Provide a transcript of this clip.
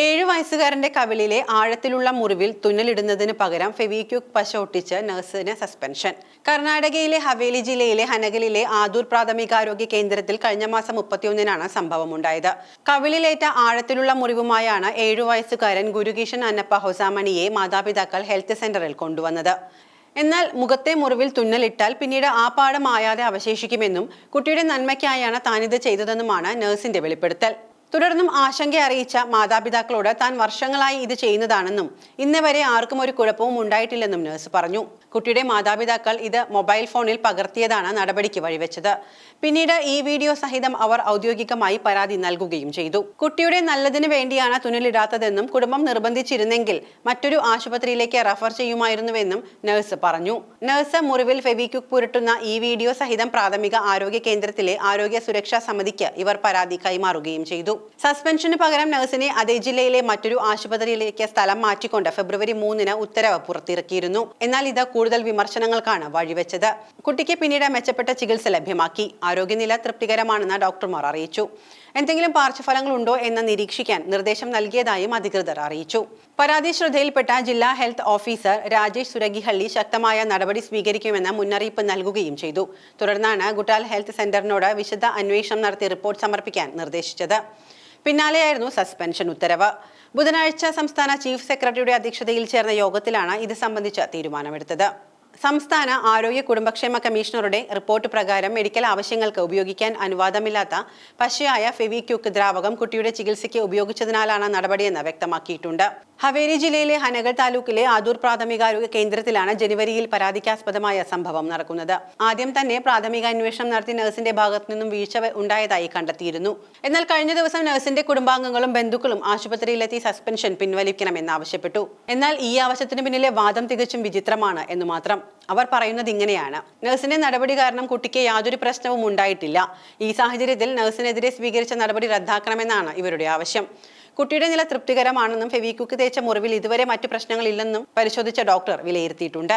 ഏഴു വയസ്സുകാരന്റെ കവിളിലെ ആഴത്തിലുള്ള മുറിവിൽ തുന്നലിടുന്നതിന് പകരം ഫെവിക്യുക് പശ ഒട്ടിച്ച് നഴ്സിന് സസ്പെൻഷൻ. കർണാടകയിലെ ഹവേലി ജില്ലയിലെ ഹനഗലിലെ ആദൂർ പ്രാഥമികാരോഗ്യ കേന്ദ്രത്തിൽ കഴിഞ്ഞ മാസം മുപ്പത്തിയൊന്നിനാണ് സംഭവമുണ്ടായത്. കവിളിലേറ്റ ആഴത്തിലുള്ള മുറിവുമായാണ് ഏഴു വയസ്സുകാരൻ ഗുരുകിഷൻ അന്നപ്പ ഹൊസാമണിയെ മാതാപിതാക്കൾ ഹെൽത്ത് സെന്ററിൽ കൊണ്ടുവന്നത്. എന്നാൽ മുഖത്തെ മുറിവിൽ തുന്നലിട്ടാൽ പിന്നീട് ആ പാഠം ആയാതെ അവശേഷിക്കുമെന്നും കുട്ടിയുടെ നന്മയ്ക്കായാണ് താനിത് ചെയ്തതെന്നുമാണ് നഴ്സിന്റെ വെളിപ്പെടുത്തൽ. തുടർന്നും ആശങ്ക അറിയിച്ച മാതാപിതാക്കളോട് താൻ വർഷങ്ങളായി ഇത് ചെയ്യുന്നതാണെന്നും ഇന്ന് വരെ ആർക്കും ഒരു കുഴപ്പവും ഉണ്ടായിട്ടില്ലെന്നും നഴ്സ് പറഞ്ഞു. കുട്ടിയുടെ മാതാപിതാക്കൾ ഇത് മൊബൈൽ ഫോണിൽ പകർത്തിയതാണ് നടപടിക്ക് വഴിവെച്ചത്. പിന്നീട് ഈ വീഡിയോ സഹിതം അവർ ഔദ്യോഗികമായി പരാതി നൽകുകയും ചെയ്തു. കുട്ടിയുടെ നല്ലതിനു വേണ്ടിയാണ് തുന്നലിടാത്തതെന്നും കുടുംബം നിർബന്ധിച്ചിരുന്നെങ്കിൽ മറ്റൊരു ആശുപത്രിയിലേക്ക് റഫർ ചെയ്യുമായിരുന്നുവെന്നും നഴ്സ് പറഞ്ഞു. നഴ്സ് മുറിവിൽ ഫെവിക്യുക് പുരട്ടുന്ന ഈ വീഡിയോ സഹിതം പ്രാഥമിക ആരോഗ്യ കേന്ദ്രത്തിലെ ആരോഗ്യ സുരക്ഷാ സമിതിക്ക് ഇവർ പരാതി കൈമാറുകയും ചെയ്തു. സസ്പെൻഷന് പകരം നഴ്സിനെ അതേ ജില്ലയിലെ മറ്റൊരു ആശുപത്രിയിലേക്ക് സ്ഥലം മാറ്റിക്കൊണ്ട് ഫെബ്രുവരി മൂന്നിന് ഉത്തരവ് പുറത്തിറക്കിയിരുന്നു. എന്നാൽ ഇത് കൂടുതൽ വിമർശനങ്ങൾക്കാണ് വഴിവെച്ചത്. കുട്ടിക്ക് പിന്നീട് മെച്ചപ്പെട്ട ചികിത്സ ലഭ്യമാക്കി. ആരോഗ്യനില തൃപ്തികരമാണെന്ന് ഡോക്ടർമാർ അറിയിച്ചു. എന്തെങ്കിലും പാർശ്വഫലങ്ങൾ ഉണ്ടോ എന്ന് നിരീക്ഷിക്കാൻ നിർദ്ദേശം നൽകിയതായും അധികൃതർ അറിയിച്ചു. പരാതി ശ്രദ്ധയിൽപ്പെട്ട ജില്ലാ ഹെൽത്ത് ഓഫീസർ രാജേഷ് സുരഗിഹള്ളി ശക്തമായ നടപടി സ്വീകരിക്കുമെന്ന് മുന്നറിയിപ്പ് നൽകുകയും ചെയ്തു. തുടർന്നാണ് ഗുട്ടാൽ ഹെൽത്ത് സെന്ററിനോട് വിശദ അന്വേഷണം നടത്തി റിപ്പോർട്ട് സമർപ്പിക്കാൻ നിർദ്ദേശിച്ചത്. പിന്നാലെയായിരുന്നു സസ്പെൻഷൻ ഉത്തരവ്. ബുധനാഴ്ച സംസ്ഥാന ചീഫ് സെക്രട്ടറിയുടെ അധ്യക്ഷതയിൽ ചേർന്ന യോഗത്തിലാണ് ഇത് സംബന്ധിച്ച തീരുമാനമെടുത്തത്. സംസ്ഥാന ആരോഗ്യ കുടുംബക്ഷേമ കമ്മീഷണറുടെ റിപ്പോർട്ട് പ്രകാരം മെഡിക്കൽ ആവശ്യങ്ങൾക്ക് ഉപയോഗിക്കാൻ അനുവാദമില്ലാത്ത പശയായ ഫെവിക്യുക്ക് ദ്രാവകം കുട്ടിയുടെ ചികിത്സയ്ക്ക് ഉപയോഗിച്ചതിനാലാണ് നടപടിയെന്ന് വ്യക്തമാക്കിയിട്ടുണ്ട്. ഹവേരി ജില്ലയിലെ ഹനഗൽ താലൂക്കിലെ ആദൂർ പ്രാഥമികാരോഗ്യ കേന്ദ്രത്തിലാണ് ജനുവരിയിൽ പരാതിക്കാസ്പദമായ സംഭവം നടക്കുന്നത്. ആദ്യം തന്നെ പ്രാഥമിക അന്വേഷണം നടത്തി നഴ്സിന്റെ ഭാഗത്തു നിന്നും വീഴ്ച ഉണ്ടായതായി കണ്ടെത്തിയിരുന്നു. എന്നാൽ കഴിഞ്ഞ ദിവസം നഴ്സിന്റെ കുടുംബാംഗങ്ങളും ബന്ധുക്കളും ആശുപത്രിയിലെത്തി സസ്പെൻഷൻ പിൻവലിക്കണമെന്നാവശ്യപ്പെട്ടു. എന്നാൽ ഈ ആവശ്യത്തിന് പിന്നിലെ വാദം തികച്ചും വിചിത്രമാണ് എന്ന് മാത്രം. അവർ പറയുന്നത് ഇങ്ങനെയാണ്. നഴ്സിന്റെ നടപടി കാരണം കുട്ടിക്ക് യാതൊരു പ്രശ്നവും ഉണ്ടായിട്ടില്ല. ഈ സാഹചര്യത്തിൽ നഴ്സിനെതിരെ സ്വീകരിച്ച നടപടി റദ്ദാക്കണമെന്നാണ് ഇവരുടെ ആവശ്യം. കുട്ടിയുടെ നില തൃപ്തികരമാണെന്നും ഫെവിക്കുക്ക് തേച്ച മുറിവിൽ ഇതുവരെ മറ്റു പ്രശ്നങ്ങളില്ലെന്നും പരിശോധിച്ച ഡോക്ടർ വിലയിരുത്തിയിട്ടുണ്ട്.